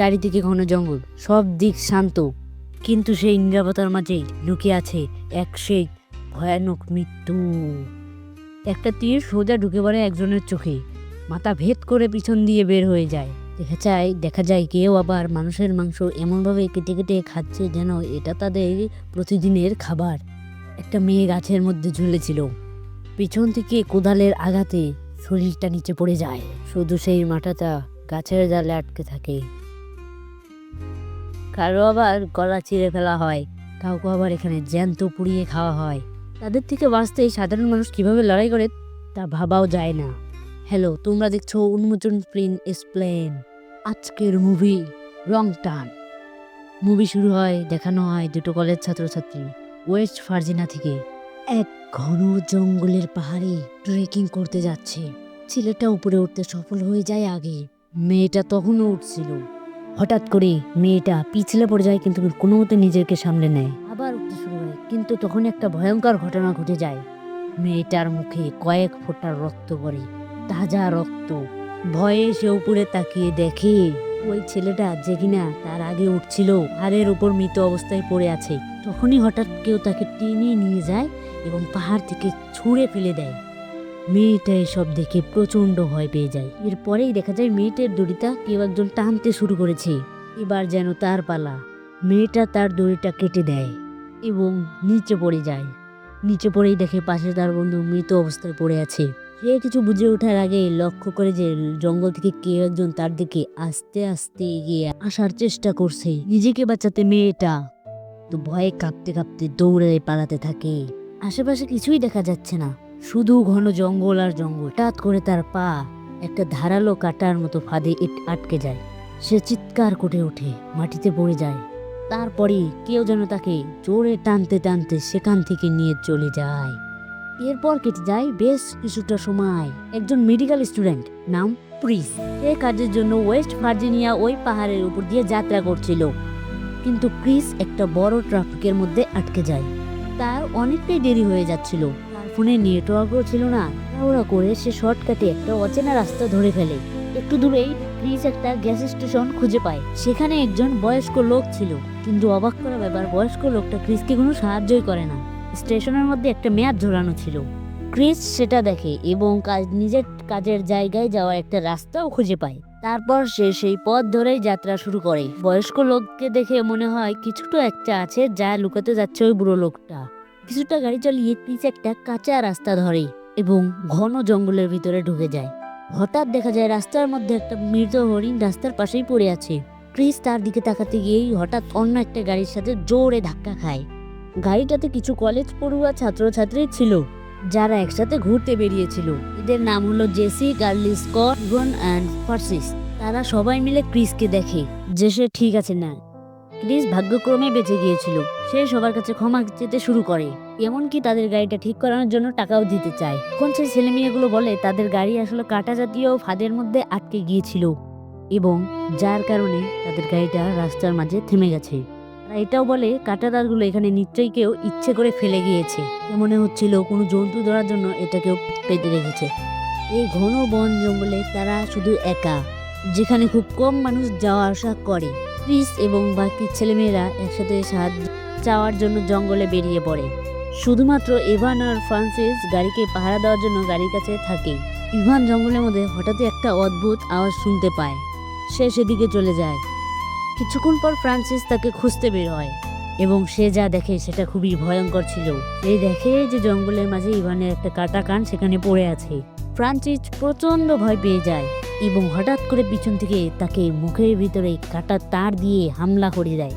চারিদিকে ঘন জঙ্গল, সব দিক শান্ত। কিন্তু সেই নিরাপত্তার মাঝেই লুকিয়ে আছে এক সেই ভয়ানক মৃত্যু। একটা তীর সোজা ঢুকে পড়ে একজনের চোখে। মাথা ভেদ করে পিছন দিয়ে বের হয়ে যায়। দেখা যায় দেখা যায় কেউ আবার মানুষের মাংস এমনভাবে কেটে কেটে খাচ্ছে যেন এটা তাদের প্রতিদিনের খাবার। একটা মেয়ে গাছের মধ্যে ঝুলেছিল। পিছন থেকে কোদালের আঘাতে শরীরটা নিচে পড়ে যায়। শুধু সেই মাথাটা গাছের জালে আটকে থাকে। কারও আবার গলা চিড়ে ফেলা হয়, কাউকে আবার এখানে জ্যান্ত পুড়িয়ে খাওয়া হয়। তাদের থেকে বাঁচতে সাধারণ মানুষ কীভাবে লড়াই করে, তা ভাবাও যায় না। হ্যালো, তোমরা দেখছ উন্মোচন প্রিন্ট এক্সপ্লেন আজকের মুভি, রং টান। মুভি শুরু হয়, দেখানো হয় দুটো কলেজ ছাত্রছাত্রী, ওয়েস্ট ভার্জিনা থেকে। এক ঘন জঙ্গলের পাহাড়ে ট্রেকিং করতে যাচ্ছে। ছেলেটা উপরে উঠতে সফল হয়ে যায় আগে, মেয়েটা তখনও উঠছিল। হঠাৎ করে মেয়েটা পিছলে পড়ে যায়, কিন্তু কোনো মতে নিজেকে সামলে নেয়। আবার উঠতে শুরু হয় কিন্তু তখন একটা ভয়ঙ্কর ঘটনা ঘটে যায়। মেয়েটার মুখে কয়েক ফোঁটা রক্ত পড়ে, তাজা রক্ত। ভয়ে সে উপরে তাকিয়ে দেখে, ওই ছেলেটা যে কিনা তার আগে উঠছিল হাড়ের উপর মৃত অবস্থায় পড়ে আছে। তখনই হঠাৎ কেউ তাকে টেনে নিয়ে যায় এবং পাহাড় থেকে ছুঁড়ে ফেলে দেয়। মেয়েটা এসব দেখে প্রচণ্ড ভয় পেয়ে যায়। এরপরেই দেখা যায় মেয়েটার দড়িটা কেউ একজন টানতে শুরু করেছে। এবার যেন তার পালা। মেয়েটা তার দড়িটা কেটে দেয় এবং নিচে পড়ে যায়। নিচে পড়েই দেখে পাশে তার বন্ধু মৃত অবস্থায় পড়ে আছে। সে কিছু বুঝে ওঠার আগে লক্ষ্য করে যে জঙ্গল থেকে কেউ একজন তার দিকে আস্তে আস্তে এগিয়ে আসার চেষ্টা করছে। নিজেকে বাঁচাতে মেয়েটা তো ভয়ে কাঁপতে কাঁপতে দৌড়ে পালাতে থাকে। আশেপাশে কিছুই দেখা যাচ্ছে না। শুধু ঘন জঙ্গল আর জঙ্গল। হঠাৎ করে তার পা একটা ধারালো কাটার মতো ফাঁদে আটকে যায়। সে চিৎকার করে ওঠে, মাটিতে পড়ে যায়। তারপরে কেউ যেন তাকে জোরে টানতে টানতে সেখান থেকে নিয়ে চলে যায়। এরপর কেটে যায় বেশ কিছুটা সময়। একজন মেডিকেল স্টুডেন্ট নাম প্রিস। সে কাজের জন্য ওয়েস্ট ভার্জিনিয়া ওই পাহাড়ের উপর দিয়ে যাত্রা করছিল। কিন্তু ক্রিস একটা বড় ট্রাফিকের মধ্যে আটকে যায়। তার অনেকটাই দেরি হয়ে যাচ্ছিল। ফোনে নেটওয়ার্কও ছিল না। ওরা করে সে শর্টকাটে একটা অচেনা রাস্তা ধরে ফেলে। একটু দূরেই ক্রিস একটা গ্যাস স্টেশন খুঁজে পায়। সেখানে একজন বয়স্ক লোক ছিল, কিন্তু অবাক করা ব্যাপার, বয়স্ক লোকটা ক্রিসকে কোনো সাহায্যই করে না। স্টেশনের মধ্যে একটা মেয়াদ ঝোলানো ছিল। ক্রিস সেটা দেখে এবং কাজ, নিজের কাজের জায়গায় যাওয়ার একটা রাস্তাও খুঁজে পায়। তারপর সে সেই পথ ধরেই যাত্রা শুরু করে। বয়স্ক লোককে দেখে মনে হয়, কিছুটা একটা আছে যা লুকাতে যাচ্ছে ওই বুড়ো লোকটা। কিছুটা গাড়ি চালিয়ে ক্রিস একটা কাঁচা রাস্তা ধরে এবং ঘন জঙ্গলের ভিতরে ঢুকে যায়। হঠাৎ দেখা যায় রাস্তার মধ্যে একটা মৃত হরিণ রাস্তার পাশেই পড়ে আছে। ক্রিস তার দিকে তাকাতে গিয়েই হঠাৎ অন্য একটা গাড়ির সাথে জোরে ধাক্কা খায়। গাড়িটাতে কিছু কলেজ পড়ুয়া ছাত্রছাত্রী ছিল, যারা একসাথে ঘুরতে বেরিয়েছিল। এদের নাম হলো জেসি, গার্লি স্কট, ইভন অ্যান্ড ফার্সিস তারা সবাই মিলে ক্রিসকে দেখে যে সে ঠিক আছে না। ক্রিস ভাগ্যক্রমে বেঁচে গিয়েছিল। সে সবার কাছে ক্ষমা চেতে শুরু করে। এমনকি তাদের গাড়িটা ঠিক করানোর জন্য টাকাও দিতে চায়। কোন সেই ছেলে মেয়েগুলো বলে, তাদের গাড়ি আসলে কাটা জাতীয় ফাঁদের মধ্যে আটকে গিয়েছিল এবং যার কারণে তাদের গাড়িটা রাস্তার মাঝে থেমে গেছে। তারা এটাও বলে কাটাদারগুলো এখানে নিশ্চয়ই কেউ ইচ্ছে করে ফেলে গিয়েছে। মনে হচ্ছিল কোনো জন্তু ধরার জন্য এটা কেউ পেতে রেখেছে। এই ঘন বন জঙ্গলে তারা শুধু একা, যেখানে খুব কম মানুষ যাওয়া আসা করে। ক্রিস এবং বাকি ছেলেমেয়েরা একসাথে সাহায্য চাওয়ার জন্য জঙ্গলে বেরিয়ে পড়ে। শুধুমাত্র ইভান আর ফ্রান্সিস গাড়িকে পাহারা দেওয়ার জন্য গাড়ির কাছে থাকে। ইভান জঙ্গলের মধ্যে হঠাৎই একটা অদ্ভুত আওয়াজ শুনতে পায়। সে সেদিকে চলে যায়। কিছুক্ষণ পর ফ্রান্সিস তাকে খুঁজতে বের হয় এবং সে যা দেখে সেটা খুবই ভয়ঙ্কর ছিল। সে দেখে যে জঙ্গলের মাঝে ইভানের একটা কাটা কান সেখানে পড়ে আছে। ফ্রান্সিস প্রচণ্ড ভয় পেয়ে যায়। এবং হঠাৎ করে পিছন থেকে তাকে মুখের ভিতরে কাটা তার দিয়ে হামলা করে দেয়।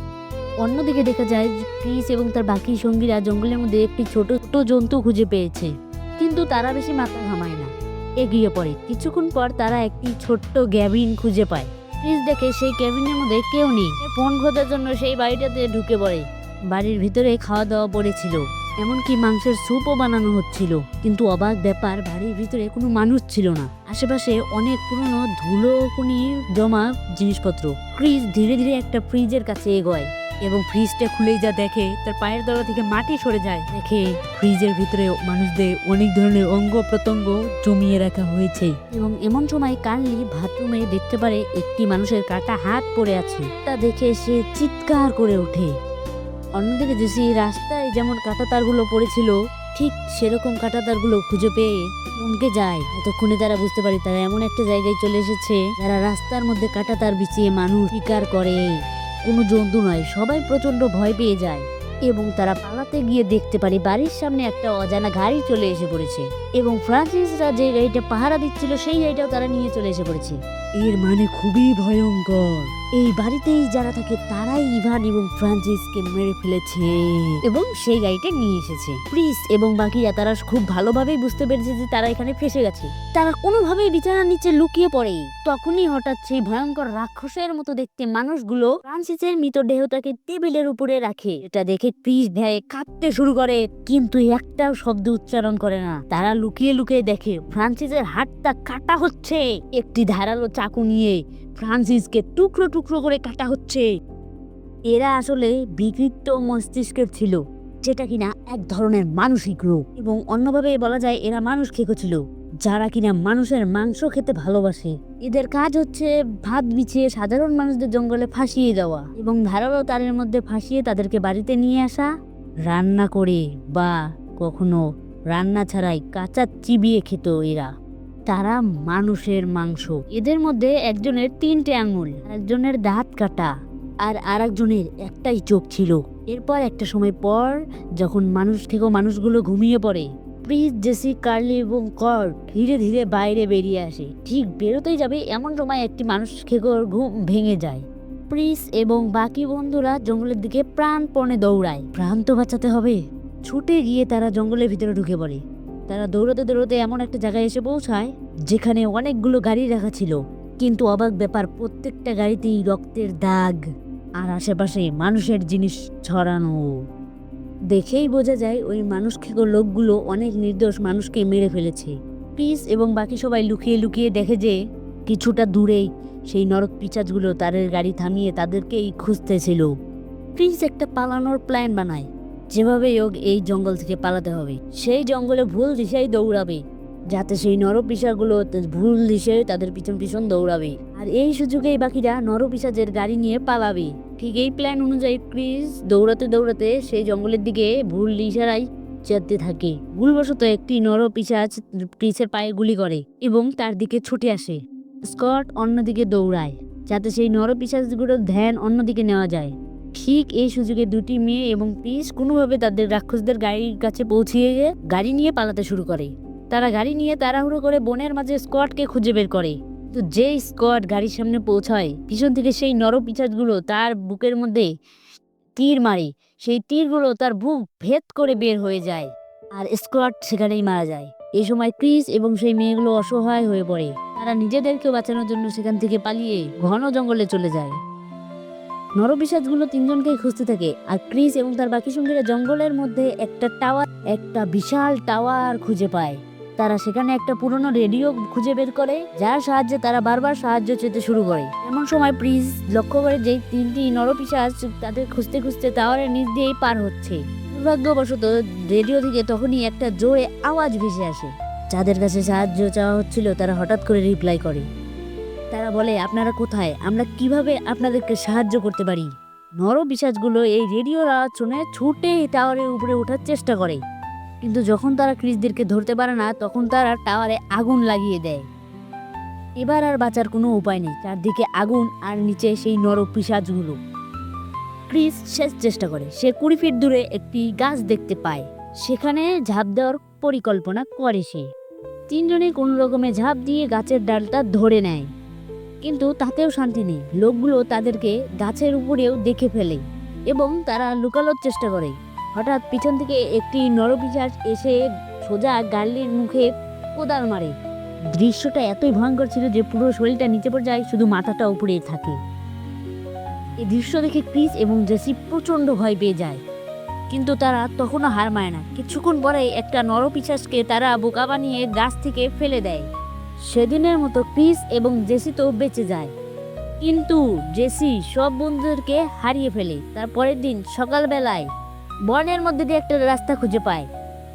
অন্যদিকে দেখা যায় ক্রিস এবং তার বাকি সঙ্গীরা জঙ্গলের মধ্যে একটি ছোট ছোট জন্তু খুঁজে পেয়েছে। কিন্তু তারা বেশি মাথা ঘামায় না। এগিয়ে পড়ে। কিছুক্ষণ পর তারা একটি ছোট্ট গ্যাবিন খুঁজে পায়। ক্রিস দেখে সেই ক্যাবিনের মধ্যে কেউ নেই। ফোন খোঁজার জন্য সেই বাড়িটাতে ঢুকে পড়ে। বাড়ির ভিতরে খাওয়া দাওয়া পড়েছিল। এমনকি মাংসের স্যুপও বানানো হচ্ছিল। কিন্তু অবাক ব্যাপার, বাড়ির ভিতরে কোনো মানুষ ছিল না। আশেপাশে অনেক পুরনো ধুলো কুনি জমা জিনিসপত্র। ক্রিস ধীরে ধীরে একটা ফ্রিজের কাছে এগোয় এবং ফ্রিজটা খুলেই যা দেখে তার পায়ের তলা থেকে মাটি সরে যায়। দেখে ফ্রিজের ভিতরে মানুষদের অনেক ধরনের অঙ্গ প্রত্যঙ্গ জমিয়ে রাখা হয়েছে। এবং এমন সময় কার্লি বাথরুমে দেখতে পারে একটি মানুষের কাটা হাত পড়ে আছে। তা দেখে সে চিৎকার করে ওঠে। অন্যদিকে জেসি রাস্তায় যেমন কাটা তারগুলো পড়েছিল, ঠিক সেরকম কাটা তারগুলো খুঁজে পেয়ে চমকে যায়। এতক্ষণে তারা বুঝতে পারে তারা এমন একটা জায়গায় চলে এসেছে যারা রাস্তার মধ্যে কাটা তার বিছিয়ে মানুষ শিকার করে। কোনো জন্তু নয়, সবাই প্রচণ্ড ভয় পেয়ে যায় এবং তারা পালাতে গিয়ে দেখতে পারে বাড়ির সামনে একটা অজানা গাড়ি চলে এসে পড়েছে এবং ফ্রান্সিসরা যে গাড়িটা পাহারা দিচ্ছিল সেই গাড়িটাও তারা নিয়ে চলে এসে পড়েছে। এর মানে খুবই ভয়ঙ্কর। এই বাড়িতেই যারা থাকে তারাই ইভান এবং ফ্রান্সিসকে মেরে ফেলেছে। এবং সেই গাড়িটা নিয়ে এসেছে। প্রিস এবং বাকিরা তারা খুব ভালোভাবেই বুঝতে পেরেছে যে তারা এখানে ফেসে গেছে। তারা কোনোভাবেই বিছানার নিচে লুকিয়ে পড়ে। তখনই হঠাৎ সেই ভয়ঙ্কর রাক্ষসের মতো দেখতে মানুষগুলো ফ্রান্সিসের মৃতদেহটাকে টেবিলের উপরে রাখে। এটা দেখে প্রিস ভয়ে কাঁপতে শুরু করে, কিন্তু একটাও শব্দ উচ্চারণ করে না। তারা লুকিয়ে লুকিয়ে দেখে ফ্রান্সিসের হাতটা কাটা হচ্ছে। একটি ধারালো চাকু নিয়ে ফ্রান্সিসকে টুকরো টুকরো করে কাটা হচ্ছে। এরা আসলে বিকৃত মস্তিষ্কের ছিল, যেটা কিনা এক ধরনের মানসিক রোগ। এবং অন্যভাবে বলা যায়, এরা মানুষ খেকো যারা কিনা মানুষের মাংস খেতে ভালোবাসে। এদের কাজ হচ্ছে ভাত বিছিয়ে সাধারণ মানুষদের জঙ্গলে ফাঁসিয়ে দেওয়া এবং ধারালো তারের মধ্যে ফাঁসিয়ে তাদেরকে বাড়িতে নিয়ে আসা, রান্না করে বা কখনো রান্না ছাড়াই কাঁচা চিবিয়ে খেত এরা। তারা মানুষের মাংস। এদের মধ্যে একজনের তিনটে আঙুল একজনের দাঁত কাটা, আর আরেকজনের একটাই চোখ ছিল। এরপর একটা সময় পর যখন মানুষ থেকেও মানুষগুলো ঘুমিয়ে পড়ে প্রিজ জেসি কার্লি এবং কর্ট ধীরে ধীরে বাইরে বেরিয়ে আসে। ঠিক বেরোতেই যাবে এমন সময় একটি মানুষ খেকোর ঘুম ভেঙে যায়। প্রিস এবং বাকি বন্ধুরা জঙ্গলের দিকে প্রাণপণে দৌড়ায়। প্রাণ তো বাঁচাতে হবে। ছুটে গিয়ে তারা জঙ্গলের ভিতরে ঢুকে পড়ে। তারা দৌড়তে দৌড়তে এমন একটা জায়গায় এসে পৌঁছায়, যেখানে অনেকগুলো গাড়ি রাখা ছিল। কিন্তু অবাক ব্যাপার, প্রত্যেকটা গাড়িতেই রক্তের দাগ আর আশেপাশে মানুষের জিনিস ছড়ানো। দেখেই বোঝা যায়, ওই মানুষ খেকো লোকগুলো অনেক নির্দোষ মানুষকে মেরে ফেলেছে। পিস এবং বাকি সবাই লুকিয়ে লুকিয়ে দেখে যে, কিছুটা দূরেই সেই নরক পিচাজগুলো তাদের গাড়ি থামিয়ে তাদেরকেই খুঁজতেছিল। প্রিন্স একটা পালানোর প্ল্যান বানায়। যেভাবে হোক এই জঙ্গল থেকে পালাতে হবে, সেই জঙ্গলে ভুল দিশাই দৌড়াবে, যাতে সেই নরপিসাগুলো ভুল দিশে তাদের পিছন পিছন দৌড়াবে। আর এই সুযোগেই বাকিরা নরপিসাজের গাড়ি নিয়ে পালাবে। ঠিক এই প্ল্যান অনুযায়ী ক্রিস দৌড়াতে দৌড়াতে সেই জঙ্গলের দিকে ভুল দিশারাই যেতে থাকে। ভুলবশত একটি নরপিসাজ ক্রিসের পায়ে গুলি করে এবং তার দিকে ছুটে আসে। স্কট অন্যদিকে দৌড়ায়, যাতে সেই নরপিসাজগুলোর ধ্যান অন্যদিকে নেওয়া যায়। ঠিক এই সুযোগে দুটি মেয়ে এবং প্রিস কোনোভাবে তাদের রাক্ষসদের গাড়ির কাছে পৌঁছিয়ে গাড়ি নিয়ে পালাতে শুরু করে। তারা গাড়ি নিয়ে তাড়াহুড়ো করে বনের মাঝে স্কোয়াডকে খুঁজে বের করে। তো যেই স্কোয়াড গাড়ির সামনে পৌঁছায়, পিছন থেকে সেই নরপিচাজগুলো তার বুকের মধ্যে তীর মারে। সেই তীরগুলো তার বুক ভেদ করে বের হয়ে যায় আর স্কোয়াড সেখানেই মারা যায়। এই সময় ক্রিস এবং সেই মেয়েগুলো অসহায় হয়ে পড়ে। তারা নিজেদেরকে বাঁচানোর জন্য সেখান থেকে পালিয়ে ঘন জঙ্গলে চলে যায়। নরপিসাজগুলো তিনজনকে খুঁজতে থাকে। আর ক্রিস এবং তার বাকি সঙ্গীরা জঙ্গলের মধ্যে একটা টাওয়ার, একটা বিশাল টাওয়ার খুঁজে পায়। তারা সেখানে একটা পুরনো রেডিও খুঁজে বের করে, যার সাহায্যে তারা বারবার সাহায্য চেতে শুরু করে। এমন সময় প্রিজ লক্ষ্য করে যে তিনটি নরপিসাজ তাদের খুঁজতে খুঁজতে টাওয়ারের নিচ দিয়েই পার হচ্ছে। দুর্ভাগ্যবশত রেডিও থেকে তখনই একটা জোরে আওয়াজ ভেসে আসে। যাদের কাছে সাহায্য চাওয়া হচ্ছিল, তারা হঠাৎ করে রিপ্লাই করে। তারা বলে, আপনারা কোথায়? আমরা কীভাবে আপনাদেরকে সাহায্য করতে পারি? নরপিসাজগুলো এই রেডিওর আওয়াজ শুনে ছুটে টাওয়ারের উপরে ওঠার চেষ্টা করে। কিন্তু যখন তারা ক্রিসদেরকে ধরতে পারে না, তখন তারা টাওয়ারে আগুন লাগিয়ে দেয়। এবার আর বাঁচার কোনো উপায় নেই, চারদিকে আগুন আর নিচে সেই নর পিসাজগুলো। ক্রিস শেষ চেষ্টা করে। সে কুড়ি ফিট দূরে একটি গাছ দেখতে পায়। সেখানে ঝাঁপ দেওয়ার পরিকল্পনা করে সে। তিনজনে কোনো রকমে ঝাঁপ দিয়ে গাছের ডালটা ধরে নেয়। কিন্তু তাতেও শান্তি নেই। লোকগুলো তাদেরকে গাছের উপরেও দেখে ফেলে এবং তারা লুকানোর চেষ্টা করে। হঠাৎ পিছন থেকে একটি নরপিশাচ এসে সোজা গার্লির মুখে কোদাল মারে। দৃশ্যটা এতই ভয়ঙ্কর ছিল যে পুরো শরীরটা নিচে পড়ে যায়, শুধু মাথাটা উপরে থাকে। এই দৃশ্য দেখে ক্রিস এবং জেসি প্রচণ্ড ভয় পেয়ে যায়। কিন্তু তারা তখনও হার মায় না। কিছুক্ষণ পরে একটা নরপিশাসকে তারা বোকা বানিয়ে গাছ থেকে ফেলে দেয়। সেদিনের মতো ক্রিস এবং জেসি তো বেঁচে যায়। কিন্তু জেসি সব বন্ধুদেরকে হারিয়ে ফেলে। তার পরের দিন সকালবেলায় বনের মধ্যে দিয়ে একটা রাস্তা খুঁজে পায়।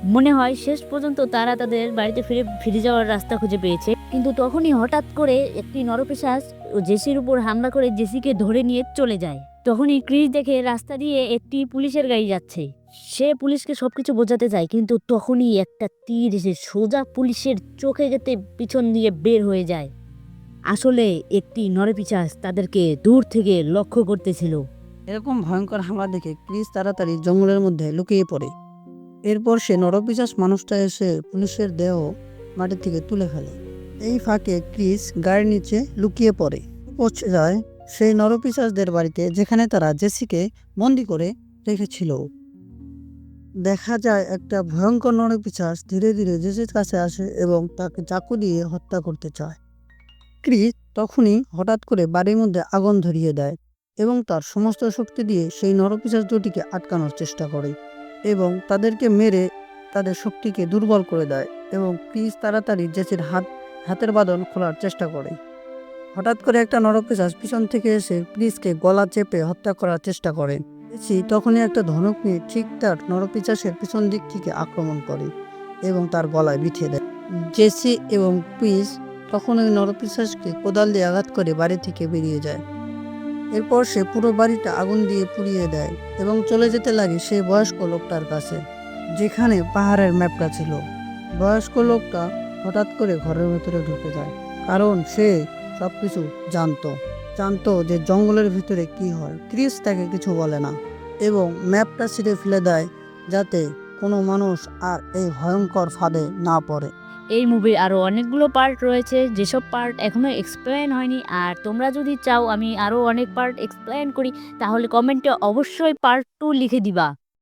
মনে হয় শেষ পর্যন্ত তারা তাদের বাড়িতে ফিরে ফিরে যাওয়ার রাস্তা খুঁজে পেয়েছে। কিন্তু তখনই হঠাৎ করে একটি নরপিশাচ জেসির উপর হামলা করে জেসিকে ধরে নিয়ে চলে যায়। তখনই ক্রিস দেখে রাস্তা দিয়ে একটি পুলিশের গাড়ি যাচ্ছে। সে পুলিশকে সবকিছু বোঝাতে চায় কিন্তু তখনই একটা তীর এসে সোজা পুলিশের চোখে যেতে পিছন দিয়ে বের হয়ে যায়। আসলে একটি নরপিশাচ তাদেরকে দূর থেকে লক্ষ্য করতেছিল। এরকম ভয়ঙ্কর হামলা দেখে ক্রিস তাড়াতাড়ি জঙ্গলের মধ্যে লুকিয়ে পড়ে। এরপর সে নরপিশাচ মানুষটা এসে পুলিশের দেহ মাটি থেকে তুলে ফেলে। এই ফাঁকে ক্রিস গাড়ির নিচে লুকিয়ে পড়ে। পৌঁছে যায় সেই নরপিশাচদের বাড়িতে, যেখানে তারা জেসিকে বন্দি করে রেখেছিল। দেখা যায় একটা ভয়ঙ্কর নরপিশাচ ধীরে ধীরে জেসির কাছে আসে এবং তাকে চাকু দিয়ে হত্যা করতে চায়। ক্রিস তখনই হঠাৎ করে বাড়ির মধ্যে আগুন ধরিয়ে দেয় এবং তার সমস্ত শক্তি দিয়ে সেই নরপিশাচ দুটিকে আটকানোর চেষ্টা করে এবং তাদেরকে মেরে তাদের শক্তিকে দুর্বল করে দেয় এবং ক্রিস তাড়াতাড়ি জেসির হাত, হাতের বাঁধন খোলার চেষ্টা করে। হঠাৎ করে একটা নরপিশাচ পিছন থেকে এসে ক্রিসকে গলা চেপে হত্যা করার চেষ্টা করে। জেসি তখনই একটা ধনুক নিয়ে ঠিক তার নরপিশাচের পিছন দিক থেকে আক্রমণ করে এবং তার গলায় বিঠিয়ে দেয়। জেসি এবং পিস তখন ওই নরপিশাচকে কোদাল দিয়ে আঘাত করে বাড়ি থেকে বেরিয়ে যায়। এরপর সে পুরো বাড়িটা আগুন দিয়ে পুড়িয়ে দেয় এবং চলে যেতে লাগে সেই বয়স্ক লোকটার কাছে, যেখানে পাহাড়ের ম্যাপটা ছিল। বয়স্ক লোকটা হঠাৎ করে ঘরের ভেতরে ঢুকে যায়, কারণ সে সব কিছু জানতো। জানতো যে জঙ্গলের ভিতরে কি হয়। ক্রিস তাকে কিছু বলে না। এবং ম্যাপটা ছিঁড়ে ফেলে দেয় যাতে কোনো মানুষ আর এই ভয়ঙ্কর ফাঁদে না পড়ে। এই মুভির আরও অনেকগুলো পার্ট রয়েছে, যেসব পার্ট এখনও এক্সপ্লেন হয়নি। আর তোমরা যদি চাও আমি আরও অনেক পার্ট এক্সপ্লেন করি, তাহলে কমেন্টে অবশ্যই পার্ট টু লিখে দিবা।